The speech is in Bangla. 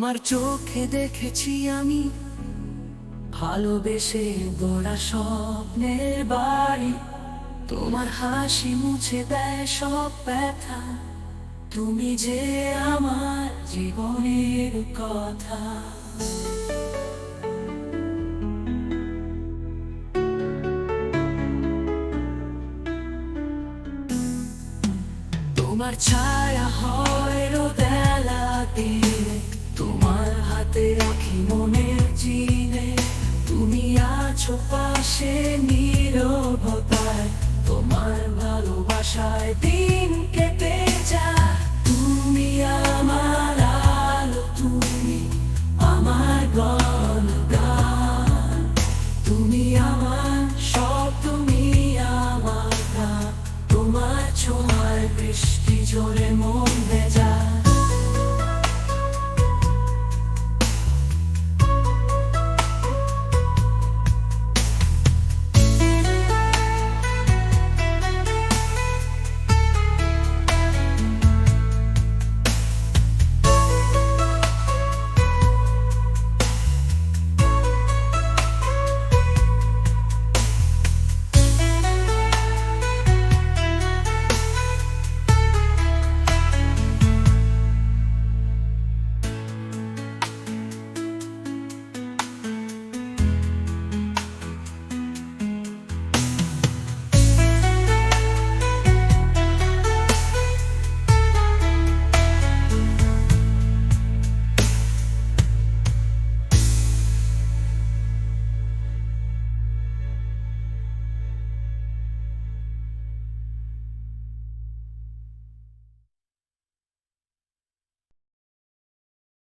তোমার চোখে দেখেছি আমি ভালোবেসে গড়া স্বপ্নের বাড়ি। তোমার হাসি মুছে দেয় সব ব্যথা। তুমি যে আমার জীবনের কথা। তোমার ছায়া হয় রোদেলা দিনে আশপাশে তোমার ভালোবাসায় দিন কেটে তুমি আমার আলো, তুমি আমার তুমি আমার সব, তুমি আমার গান তোমার ছোঁয়ার বৃষ্টি জোরে মন